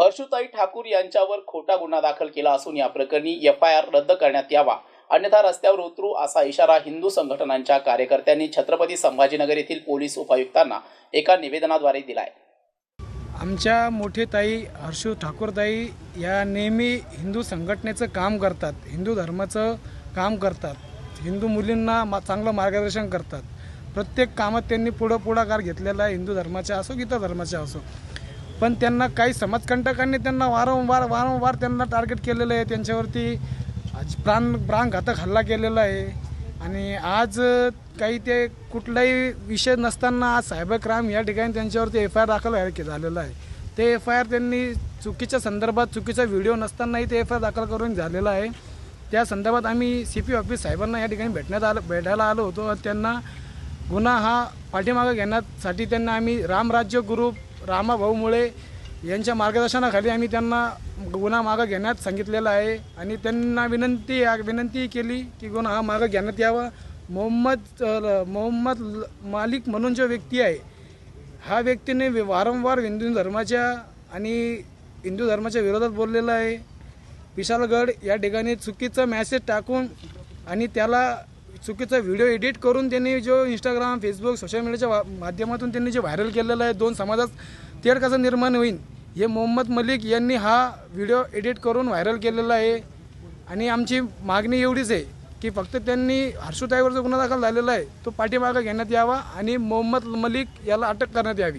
हर्षुताई ठाकूर यांच्यावर खोटा गुन्हा दाखल केला असून या प्रकरणी एफ आय आर रद्द करण्यात यावा. अन्यथा रस्त्यावर उतरू असा इशारा हिंदू संघटनांच्या कार्यकर्त्यांनी छत्रपती संभाजीनगर येथील पोलीस उपायुक्तांना एका निवेदनाद्वारे दिलाय. आमच्या मोठे ताई हर्षू ठाकूरताई या नेहमी हिंदू संघटनेचं काम करतात हिंदू धर्माचं काम करतात हिंदू मुलींना मा चांगलं मार्गदर्शन करतात. प्रत्येक कामात त्यांनी पुढं पुढाकार घेतलेला आहे हिंदू धर्माच्या असो की इतर धर्माच्या असो. पण त्यांना काही समाजकंटकांनी त्यांना वारंवार वारंवार त्यांना टार्गेट केलेलं आहे. त्यांच्यावरती आज प्राण प्राणघातक हल्ला केलेला आहे. आणि आज काही ते कुठलाही विषय नसताना आज सायबर क्राईम या ठिकाणी त्यांच्यावरती एफ आय आर दाखल झालेला आहे. ते एफ आय आर त्यांनी चुकीच्या संदर्भात चुकीचा व्हिडिओ नसतानाही ते एफ आय आर दाखल करून झालेला आहे. त्या संदर्भात आम्ही सी पी ऑफिस साहेबांना या ठिकाणी भेटण्यात आलं भेटायला आलो होतो. त्यांना गुन्हा हा पाठीमागं घेण्यासाठी त्यांना आम्ही रामराज्य ग्रुप रामाभाऊ मुळे यांच्या मार्गदर्शनाखाली आम्ही त्यांना गुन्हा मागं घेण्यात सांगितलेला आहे. आणि त्यांना विनंती विनंती केली की गुन्हा हा मागं घेण्यात यावा. मोहम्मद मोहम्मद ल- मालिक म्हणून जो व्यक्ती आहे हा व्यक्तीने वारंवार हिंदू धर्माच्या आणि हिंदू धर्माच्या विरोधात बोललेला आहे. विशालगड या ठिकाणी चुकीचा मॅसेज टाकून आणि त्याला चुकीचा व्हिडिओ एडिट करून त्यांनी जो इंस्टाग्राम फेसबुक सोशल मीडियाच्या माध्यमातून त्यांनी जे व्हायरल केलेलं आहे दोन समाजात तेढ कसं निर्माण होईल हे मोहम्मद मलिक यांनी हा व्हिडिओ एडिट करून व्हायरल केलेला आहे. आणि आमची मागणी एवढीच आहे की फक्त त्यांनी हर्षुताईवर जो गुन्हा दाखल झालेला आहे तो पाठीमागं घेण्यात यावा आणि मोहम्मद मलिक याला अटक करण्यात यावी.